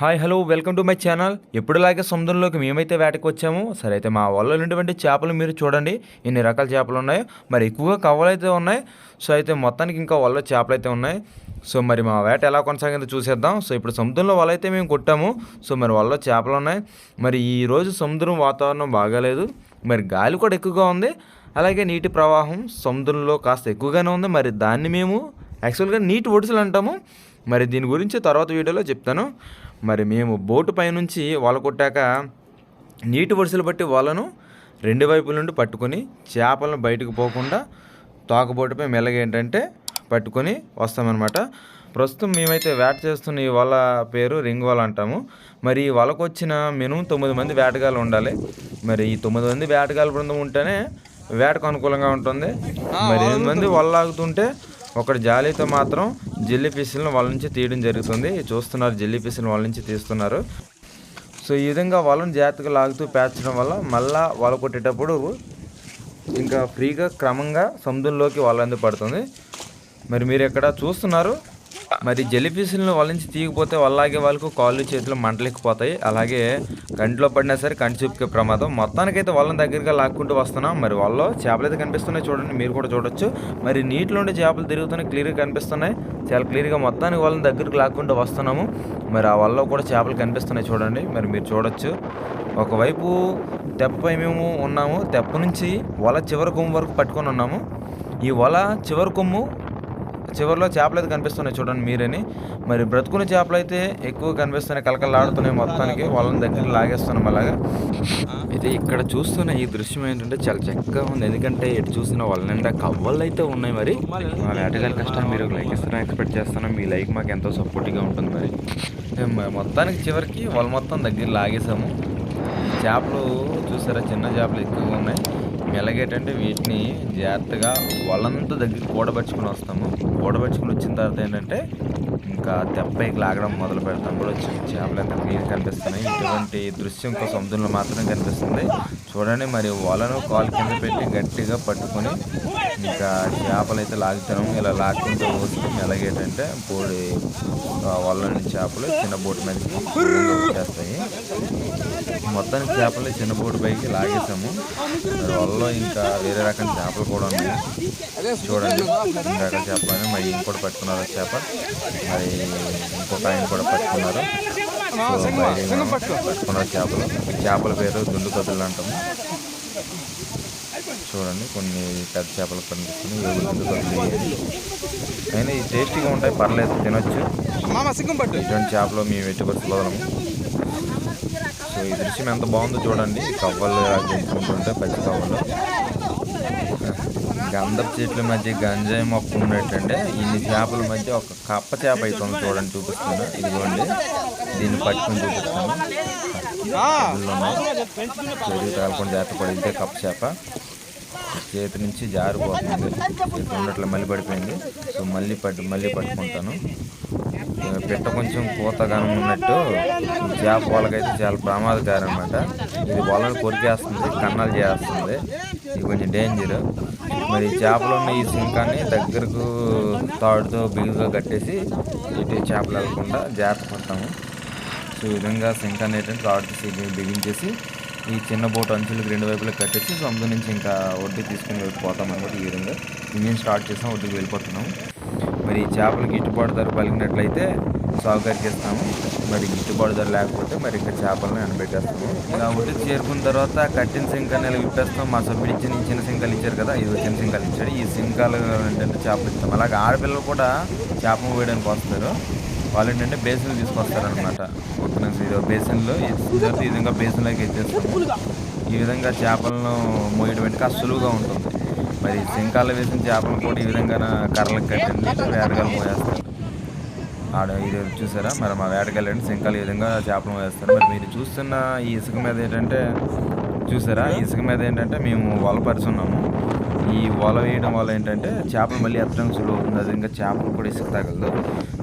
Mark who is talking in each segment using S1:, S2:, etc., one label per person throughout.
S1: Hi hello welcome to my channel ఎప్పుడులాగే సముద్రంలోకి మేమైతే వేటకు వచ్చాము సరే అయితే మా వల్ల ఉన్నటువంటి చేపలు మీరు చూడండి. ఎన్ని రకాల చేపలు ఉన్నాయో. మరి ఎక్కువగా కవ్వలైతే అయితే ఉన్నాయి. సో అయితే మొత్తానికి ఇంకా వల్ల చేపలు అయితే ఉన్నాయి. సో మరి మా వేట ఎలా కొనసాగిందో చూసేద్దాం. సో ఇప్పుడు సముద్రంలో వల అయితే మేము కొట్టాము. సో మరి వల్ల చేపలు ఉన్నాయి. మరి ఈ రోజు సముద్రం వాతావరణం బాగాలేదు మరి గాలి కూడా ఎక్కువగా ఉంది. అలాగే నీటి ప్రవాహం సముద్రంలో కాస్త ఎక్కువగానే ఉంది. మరి దాన్ని మేము యాక్చువల్గా నీటి ఒడిసలు అంటాము. మరి దీని గురించి తర్వాత వీడియోలో చెప్తాను. మరి మేము బోటు పైనుంచి వల కొట్టాక నీటి వరుసలు బట్టి వలను రెండు వైపుల నుండి పట్టుకొని చేపలను బయటకు పోకుండా తోకబోటుపై మెల్లగా ఏంటంటే పట్టుకొని వస్తామన్నమాట. ప్రస్తుతం మేమైతే వేట చేస్తున్న ఈ వల పేరు రింగ్ వల అంటాము. మరి ఈ వలకు వచ్చిన మినిమం తొమ్మిది మంది వేటగాళ్ళు ఉండాలి. మరి ఈ తొమ్మిది మంది వేటగాళ్ళ బృందం ఉంటేనే వేటకు అనుకూలంగా ఉంటుంది. మరి ఎనిమిది మంది వల లాగుతుంటే ఒకటి జాలీతో మాత్రం జెల్లీ పీసులను వాళ్ళ నుంచి తీయడం జరుగుతుంది. చూస్తున్నారు జెల్లీ పీసులను వాళ్ళ నుంచి తీస్తున్నారు. సో ఈ విధంగా వాళ్ళని జాగ్రత్తగా లాగుతూ పేర్చడం వల్ల మళ్ళా వల కొట్టేటప్పుడు ఇంకా ఫ్రీగా క్రమంగా సముద్రంలోకి వాళ్ళందు పడుతుంది. మరి మీరు ఇక్కడ చూస్తున్నారు? మరి జెల్లీ వాళ్ళ నుంచి తీయకపోతే వాళ్ళగే వాళ్ళకు కాళ్ళు చేతులు మంటలెక్కిపోతాయి అలాగే కంటిలో పడినా సరే కంటి చూపుకే ప్రమాదం. మొత్తానికైతే వాళ్ళని దగ్గరగా లాక్కుంటూ వస్తున్నాం. మరి వాళ్ళు చేపలు అయితే కనిపిస్తున్నాయి చూడండి మీరు కూడా చూడొచ్చు. మరి నీటిలో ఉండే చేపలు తిరుగుతున్నాయి క్లియర్గా కనిపిస్తున్నాయి. చాలా క్లియర్గా మొత్తానికి వాళ్ళని దగ్గరికి లాక్కుంటూ వస్తున్నాము. మరి ఆ వల్ల కూడా చేపలు కనిపిస్తున్నాయి చూడండి మరి మీరు చూడొచ్చు. ఒకవైపు తెప్పపై మేము ఉన్నాము. తెప్ప నుంచి వల చివరి కొమ్ము వరకు పట్టుకొని ఉన్నాము. ఈ వల చివరి కొమ్ము చివరిలో చేపలు అయితే కనిపిస్తున్నాయి చూడండి మీరని. మరి బ్రతుకున్న చేపలు అయితే ఎక్కువ కనిపిస్తున్నాయి. కలకలాడుతున్నాయి మొత్తానికి. వాళ్ళని దగ్గర లాగేస్తున్నాం అలాగా. అయితే ఇక్కడ చూస్తున్న ఈ దృశ్యం ఏంటంటే చాలా చక్కగా ఉంది. ఎందుకంటే ఎటు చూసిన వాళ్ళ నిండా కవ్వలు అయితే ఉన్నాయి మరి. మా వేటగాలి కష్టాన్ని మీరు లైక్ ఇస్తారా ఎక్స్పెక్ట్ చేస్తున్నాం. మీ లైక్ మాకు ఎంతో సపోర్టివ్గా ఉంటుంది మరి. మొత్తానికి చివరికి వాళ్ళు మొత్తం దగ్గర లాగేసాము చేపలు చూసారా? చిన్న చేపలు ఎక్కువగా ఉన్నాయి. ఎలాగేటంటే వీటిని జాగ్రత్తగా వలంతా దగ్గర కూడబెట్టుకుని వస్తాము. కూడబెట్టుకుని వచ్చిన తర్వాత ఏంటంటే ఇంకా తెప్పైకి లాగడం మొదలు పెడతాం. కూడా వచ్చి చేపలు ఎంత కనిపిస్తున్నాయి. ఇటువంటి దృశ్యం ఇంకో సముద్రంలో మాత్రమే కనిపిస్తుంది. చూడండి మరి వలను కాలు కింద పెట్టి గట్టిగా పట్టుకొని ఇంకా చేపలు అయితే లాగుతాము ఇలా లాక్కుంటూ వస్తే ఎలాగేటంటే బోడి వలని చేపలు చిన్న బోటు మీదకి వచ్చేస్తాయి. మొత్తానికి చేపలు చిన్న బోటు పైకి లాగేసాము. వలలో ఇంకా వేరే రకం చేపలు కూడా ఉన్నాయి. చూడండి ఇన్ని రకాల చేపలు అని మరి ఇంకోటి పట్టుకున్నారు చేప. మరి ఇంకొక ఆయన కూడా పట్టుకున్నారు. పట్టుకున్నారు చేపలు. చేపల పేరు దుండు కదులు అంటాము. చూడండి కొన్ని పెద్ద చేపలు కనిపిస్తున్నాయి. ఇవి దుండు కదులు అయినా ఈ టేస్టీగా ఉంటాయి పర్లేదు తినొచ్చు. ఇటువంటి చేపలు మేము ఎట్టి సో ఈ దృశ్యం ఎంత బాగుందో చూడండి. ఈ కవ్వలు ఇలా గెంతుకుంటుంటే పచ్చి కవ్వలు గంధపు చెట్ల మధ్య గంజాయి మొక్క ఉన్నట్టంటే ఇన్ని చేపల మధ్య ఒక కప్ప చేప అవుతుంది చూడండి చూపిస్తాను ఇదిగోండి దీన్ని పట్టుకుని చూపిస్తాను ఇందులో చెరువు తగలకుండా జాగ్రత్త పడితే కప్ప చేప చేతి నుంచి జారిపోతుంది. చేతి ఉన్నట్లు మళ్ళీ పడిపోయింది. సో మళ్ళీ పట్టు మళ్ళీ పట్టుకుంటాను. పిట్ట కొంచెం పూతగానం ఉన్నట్టు చేప వాళ్ళకైతే చాలా ప్రమాదకారం అనమాట ఇది వాళ్ళని కొరికేస్తుంది కన్నాలు చేస్తుంది. ఇది కొంచెం డేంజర్ మరి ఈ చేపలు ఉన్న ఈ సింకాన్ని దగ్గరకు తాడుతో బిగుగా కట్టేసి ఇటు చేపలు వెళ్ళకుండా జాగ్రత్త పడతాము. సో ఈ విధంగా సింకాన్ని ఏంటంటే తాడుతో బిగించేసి ఈ చిన్న బోట్ అంచులకు రెండు వైపులా కట్టేసి సముద్రం నుంచి ఇంకా ఒడ్డు తీసుకుని వెళ్ళిపోతాం అనమాట ఈ విధంగా. ఇంజిన్ స్టార్ట్ చేసాం ఒడ్డుకి వెళ్ళిపోతున్నాం. మరి ఈ చేపలకు గిట్టుబాటు ధర పలికినట్లయితే సాగుగారికి ఇస్తాము మరి గిట్టుబాటు ధర లేకపోతే మరి ఇంకా చేపలను ఎండబెట్టేస్తాము ఇలా ఒడ్డుకి చేరుకున్న తర్వాత కట్టిన సింకాలు ఇలా విప్పేస్తాం. మా సభ్యుడు ఇచ్చిన చిన్న సింకాలు ఇచ్చారు కదా ఇది చిన్న సింకాలు ఇచ్చాడు. ఈ సింకాలు ఏంటంటే చేపలు ఇస్తాం. అలాగే ఆడపిల్లలు కూడా చేప వేయడానికి వస్తారు. వాళ్ళు ఏంటంటే బేసిన్లు తీసుకొస్తారనమాట ఒక ఇది బేసిన్లో. ఈ విధంగా బేసిన్లోకి ఇచ్చేస్తాము ఈ విధంగా చేపలను మోయడం అంటే కాస్త సులువుగా ఉంటుంది. మరి సింకాలు వేసిన చేపలు కూడా ఈ విధంగా కర్రలకు కట్టండి వేటగాలు మోయేస్తారు ఆడ ఇది చూసారా? మరి మా వేటగాళ్ళు సింకాలు ఈ విధంగా చేపలు మోయేస్తారు మరి మీరు చూస్తున్న ఈ ఇసుక మీద ఏంటంటే చూసారా? ఇసుక మీద ఏంటంటే మేము వల పరుచున్నాము. ఈ వల వేయడం వల్ల ఏంటంటే చేపలు మళ్ళీ ఎత్తడం సులువు అవుతుంది అది ఇంకా చేపలు కూడా ఇసుక తగలదు.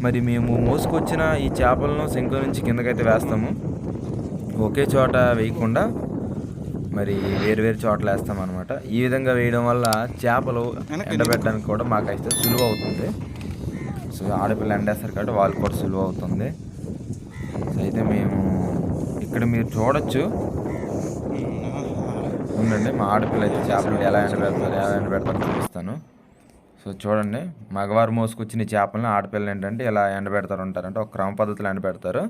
S1: మరి మేము మోసుకొచ్చిన ఈ చేపలను సింకు నుంచి కిందకైతే వేస్తాము. ఒకే చోట వేయకుండా మరి వేరు వేరు చోట్ల వేస్తాం అనమాట ఈ విధంగా వేయడం వల్ల చేపలు ఎండబెట్టడానికి కూడా మాకైతే సులువు అవుతుంది. సో ఆడపిల్ల ఎండేస్తారు కాబట్టి వాళ్ళు కూడా సులువు అవుతుంది. సో అయితే ఇక్కడ మీరు చూడొచ్చు. ఉండండి మా ఆడపిల్ల అయితే చేపలు ఎలా ఎండబెడతారు ఎలా ఎండబెడతారో చూపిస్తాను. సో చూడండి మగవారు మోసుకొచ్చిన చేపలను ఆడపిల్లలు ఏంటంటే ఇలా ఎండబెడతారు ఉంటారంటే ఒక క్రమ పద్ధతిలో ఎండబెడతారు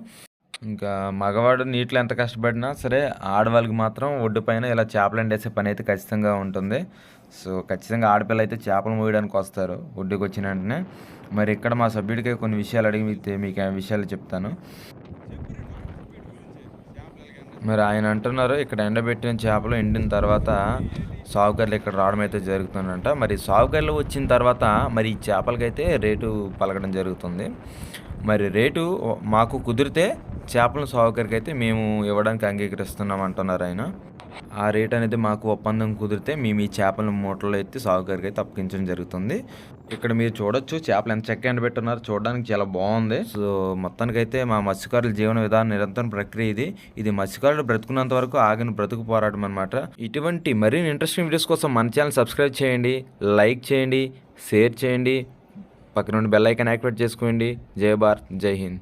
S1: ఇంకా మగవాడు నీటిలో ఎంత కష్టపడినా సరే ఆడవాళ్ళకి మాత్రం ఒడ్డు పైన ఇలా చేపలు ఎండేసే పని అయితే ఖచ్చితంగా ఉంటుంది. సో ఖచ్చితంగా ఆడపిల్ల అయితే చేపలు మోయడానికి వస్తారు ఒడ్డుకి వచ్చిన వెంటనే. మరి ఇక్కడ మా సభ్యుడికి కొన్ని విషయాలు అడిగితే మీకు విషయాలు చెప్తాను. మరి ఆయన అంటున్నారు ఇక్కడ ఎండబెట్టిన చేపలు ఎండిన తర్వాత సాగుకర్లు ఇక్కడ రావడం అయితే జరుగుతుందంట. మరి సాగుకర్లు వచ్చిన తర్వాత మరి ఈ చేపలకైతే రేటు పలకడం జరుగుతుంది. మరి రేటు మాకు కుదిరితే చేపల సాగుకరికి అయితే మేము ఇవ్వడానికి అంగీకరిస్తున్నాం అంటున్నారు ఆయన. ఆ రేట్ అనేది మాకు ఒప్పందం కుదిరితే మేము ఈ చేపలను మూటలో ఎత్తి సాగుకరికి అయితే అప్పగించడం జరుగుతుంది. ఇక్కడ మీరు చూడొచ్చు చేపలు ఎంత చక్కగా ఎండబెట్టున్నారు చూడడానికి చాలా బాగుంది. సో మొత్తానికైతే మా మత్స్యకారుల జీవన విధానం నిరంతరం ప్రక్రియ ఇది. ఇది మత్స్యకారులు బ్రతుకున్నంత వరకు ఆగిన బ్రతుకు పోరాటం అనమాట ఇటువంటి మరిన్ని ఇంట్రెస్టింగ్ వీడియోస్ కోసం మన ఛానల్ సబ్స్క్రైబ్ చేయండి లైక్ చేయండి షేర్ చేయండి. పక్కన నుండి బెల్ ఐకాన్ యాక్టివేట్ చేసుకోండి. జై భారత్ జై హింద్.